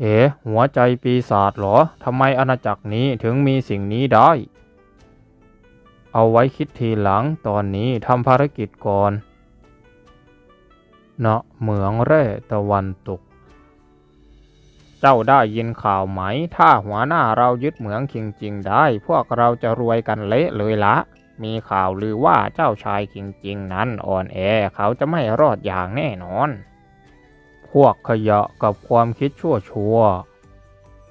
เอ๋หัวใจปีศาจหรอทำไมอาณาจักรนี้ถึงมีสิ่งนี้ได้ เอาไว้คิดทีหลังตอนนี้ทำภารกิจก่อนณเหมืองแร่ตะวันตก เจ้าได้ยินข่าวไหม ถ้าหัวหน้าเรายึดเหมืองจริงๆได้ พวกเราจะรวยกันเละเลยละ มีข่าวลือว่าเจ้าชายจริงๆนั้นอ่อนแอเขาจะไม่รอดอย่างแน่นอน พวกขยะกับความคิดชั่วชัว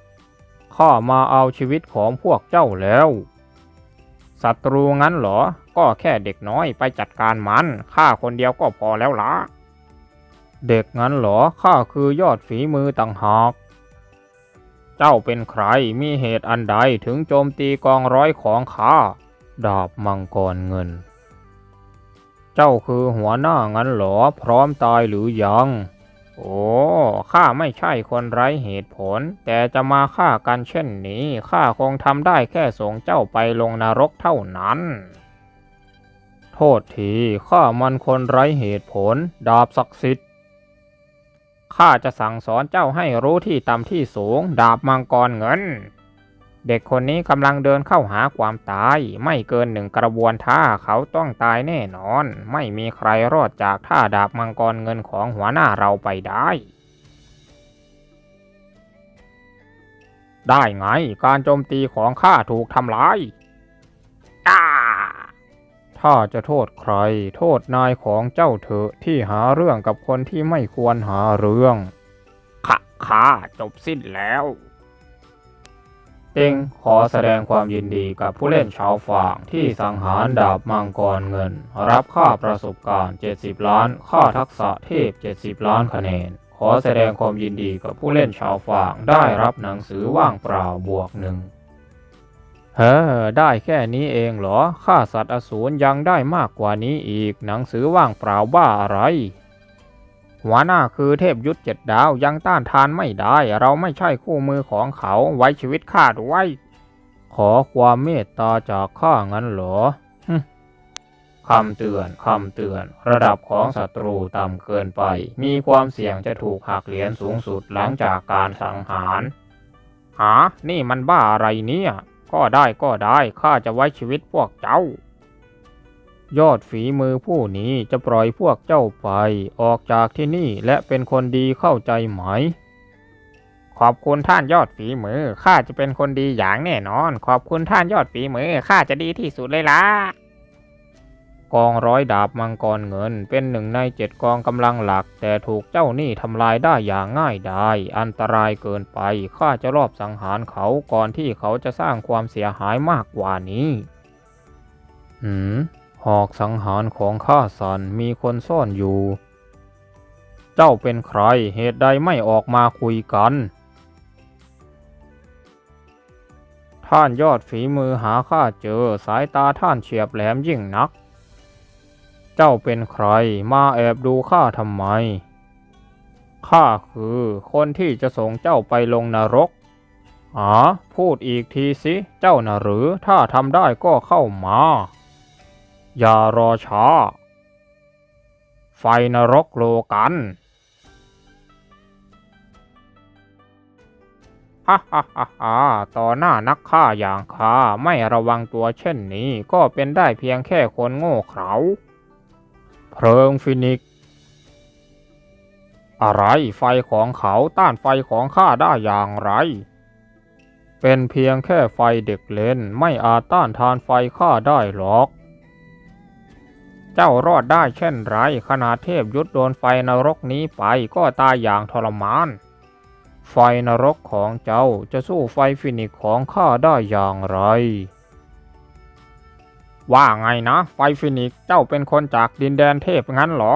ๆข้ามาเอาชีวิตของพวกเจ้าแล้วศัตรูงั้นเหรอ ก็แค่เด็กน้อยไปจัดการมันข้าคนเดียวก็พอแล้วละเด็กงั้นเหรอข้าคือยอดฝีมือต่างหากเจ้าเป็นใครมีเหตุอันใดถึงโจมตีกองร้อยของข้าดาบมังกรเงิน เจ้าคือหัวหน้างั้นเหรอพร้อมตายหรือยัง โอ้ ข้าไม่ใช่คนไร้เหตุผล แต่จะมาฆ่ากันเช่นนี้ ข้าคงทำได้แค่ส่งเจ้าไปลงนรกเท่านั้น โทษทีข้ามันคนไร้เหตุผล ดาบศักดิ์สิทธิ์ ข้าจะสั่งสอนเจ้าให้รู้ที่ต่ำที่สูง ดาบมังกรเงิน เด็กคนนี้กำลังเดินเข้าหาความตาย ไม่เกินหนึ่งกระบวนท่าเขาต้องตายแน่นอน ไม่มีใครรอดจากท่าดาบมังกรเงินของหัวหน้าเราไปได้ ได้ไงการโจมตีของข้าถูกทำลายอ้าถ้าจะโทษใคร โทษนายของเจ้าเถอะที่หาเรื่องกับคนที่ไม่ควรหาเรื่องข้าข้าจบสิ้นแล้ว เต็งขอแสดงความยินดีกับผู้เล่นชาวฝางที่สังหารดาบมังกรเงิน รับค่าประสบการณ์ 70 ล้าน ค่าทักษะเทพ 70 ล้านคะแนน ขอแสดงความยินดีกับผู้เล่นชาวฝางได้รับหนังสือว่างเปล่าบวกหนึ่งเฮ้อได้แค่นี้เองเหรอข้าสัตว์อสูรยังได้มากกว่านี้อีกหนังสือว่างเปล่าบ้าอะไร หัวหน้าคือเทพยุทธเจ็ดดาวยังต้านทานไม่ได้ เราไม่ใช่คู่มือของเขาไว้ชีวิตข้าด้วย ขอความเมตตาจากข้างั้นเหรอคำเตือน คำเตือน ระดับของศัตรูต่ำเกินไป มีความเสี่ยงจะถูกหักเหรียญสูงสุดหลังจากการสังหาร หา นี่มันบ้าอะไรเนี่ย ก็ได้ก็ได้ ข้าจะไว้ชีวิตพวกเจ้า ยอดฝีมือผู้นี้จะปล่อยพวกเจ้าไปออกจากที่นี่และเป็นคนดีเข้าใจไหม ขอบคุณท่านยอดฝีมือข้าจะเป็นคนดีอย่างแน่นอน ขอบคุณท่านยอดฝีมือข้าจะดีที่สุดเลยล่ะกองร้อยดาบมังกรเงินเป็นหนึ่งในเจ็ดกองกำลังหลัก แต่ถูกเจ้าหนี้ทำลายได้อย่างง่ายดายอันตรายเกินไปข้าจะรอบสังหารเขาก่อนที่เขาจะสร้างความเสียหายมากกว่านี้ หืม หอกสังหารของข้าสันมีคนซ่อนอยู่ เจ้าเป็นใครเหตุใดไม่ออกมาคุยกัน ท่านยอดฝีมือหาข้าเจอสายตาท่านเฉียบแหลมยิ่งนัก เจ้าเป็นใครมาแอบดูข้าทำไม ข้าคือคนที่จะส่งเจ้าไปลงนรกอ๋อพูดอีกทีสิ เจ้าน่ะหรือ ถ้าทำได้ก็เข้ามา อย่ารอช้า ไฟนรกโลกันฮ่าฮ่าฮ่าฮ่าต่อหน้านักฆ่าอย่างข้าไม่ระวังตัวเช่นนี้ก็เป็นได้เพียงแค่คนโง่เขลาเพลิงฟินิก อะไรไฟของเขาต้านไฟของข้าได้อย่างไร เป็นเพียงแค่ไฟเด็กเล่นไม่อาจต้านทานไฟข้าได้หรอก เจ้ารอดได้เช่นไรขนาดเทพยุทธโดนไฟนรกนี้ไปก็ตายอย่างทรมาน ไฟนรกของเจ้าจะสู้ไฟฟินิกของข้าได้อย่างไร ว่าไงนะ ไฟฟินิกเจ้าเป็นคนจากดินแดนเทพงั้นหรอ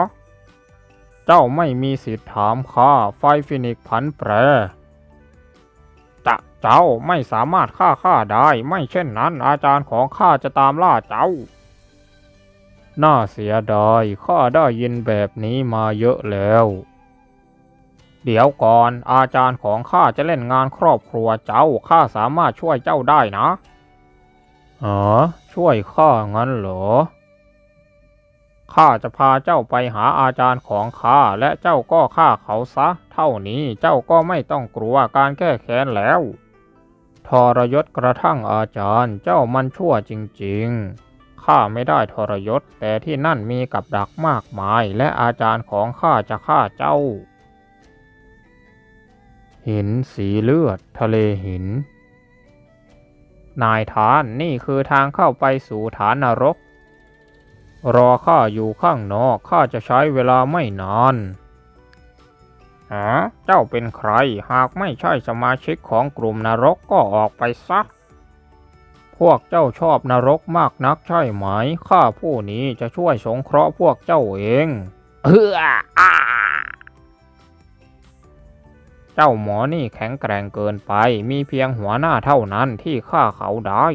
เจ้าไม่มีสิทธิ์ถามข้าไฟฟินิกผันแปรจะเจ้าไม่สามารถฆ่าข้าได้ไม่เช่นนั้นอาจารย์ของข้าจะตามล่าเจ้า น่าเสียดายข้าได้ยินแบบนี้มาเยอะแล้ว เดี๋ยวก่อนอาจารย์ของข้าจะเล่นงานครอบครัวเจ้าข้าสามารถช่วยเจ้าได้นะอ๋อช่วยข้างั้นเหรอข้าจะพาเจ้าไปหาอาจารย์ของข้าและเจ้าก็ฆ่าเขาซะ เท่านี้เจ้าก็ไม่ต้องกลัวการแก้แค้นแล้ว ทรยศกระทั่งอาจารย์เจ้ามันชั่วจริง ๆ ข้าไม่ได้ทรยศ แต่ที่นั่นมีกับดักมากมาย และอาจารย์ของข้าจะฆ่าเจ้า หินสีเลือด ทะเลหิน นายทานนี่คือทางเข้าไปสู่ฐานนรก รอข้าอยู่ข้างนอกข้าจะใช้เวลาไม่นานฮะเจ้าเป็นใครหากไม่ใช่สมาชิกของกลุ่มนรกก็ออกไปซะ วกเจ้าชอบนรกมากนักใช่ไหม ข้าผู้นี้จะช่วยสงเคราะห์พวกเจ้าเอง เฮ้ออาเจ้าหมอนี่แข็งแกร่งเกินไป มีเพียงหัวหน้าเท่านั้นที่ฆ่าเขาได้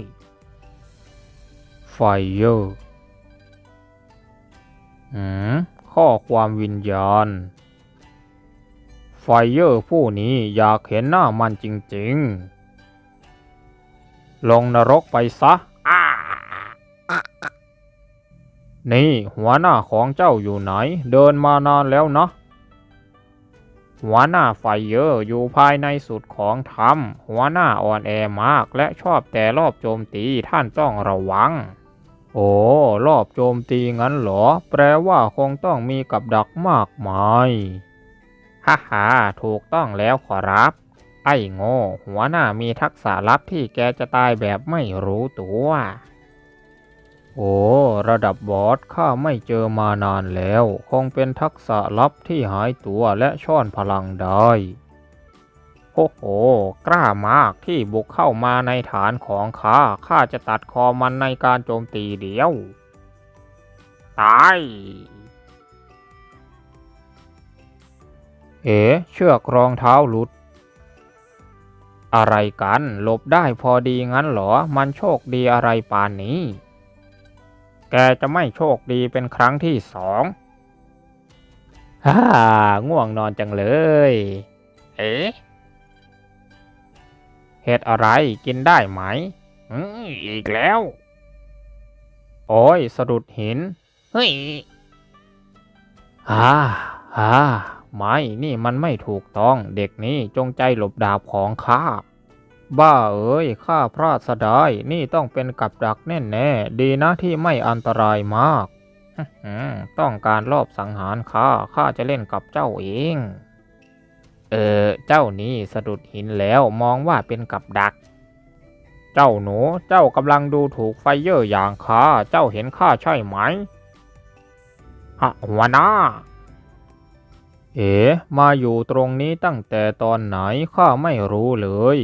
ไฟเยอร์หืมข้อความวิญญาณ ไฟเยอร์ผู้นี้อยากเห็นหน้ามันจริง ๆ ลงนรกไปซะอ้านี่หัวหน้าของเจ้าอยู่ไหน เดินมานานแล้วนะ หัวหน้าไฟเยอร์อยู่ภายในสุดของถ้ำหัวหน้าอ่อนแอมากและชอบแต่รอบโจมตีท่านต้องระวัง โอ้รอบโจมตีงั้นเหรอ แปลว่าคงต้องมีกับดักมากมาย ฮ่าฮ่าถูกต้องแล้วขอรับไอ้โง่หัวหน้ามีทักษะลับที่แกจะตายแบบไม่รู้ตัว โอ้ ระดับบอสข้าไม่เจอมานานแล้ว คงเป็นทักษะลับที่หายตัวและช่อนพลังได้โอ้โห กล้ามากที่บุกเข้ามาในฐานของข้า ข้าจะตัดคอมันในการโจมตีเดียว ตาย เอ๋เชือกรองเท้าหลุด อะไรกัน หลบได้พอดีงั้นเหรอ มันโชคดีอะไรป่านนี้ แกจะไม่โชคดีเป็นครั้งที่สองฮ่า ง่วงนอนจังเลย เอ๊ะเห็ดอะไรกินได้ไหมอืมอีกแล้ว โอ้ยสะดุดหิน เฮ้ยฮ่าฮ่า ไม่นี่มันไม่ถูกต้องเด็กนี้จงใจหลบดาบของข้า บ้าเอ้ยข้าพลาดสะได้นี่ต้องเป็นกับดักแน่แน่ๆดีนะที่ไม่อันตรายมากต้องการรอบสังหารข้าข้าจะเล่นกับเจ้าเอง เออเจ้านี่สะดุดหินแล้วมองว่าเป็นกับดัก เจ้าหนูเจ้ากำลังดูถูกไฟเยอร์อย่างข้าเจ้าเห็นข้าใช่ไหมฮะหัวหน้า เอ๋มาอยู่ตรงนี้ตั้งแต่ตอนไหนข้าไม่รู้เลย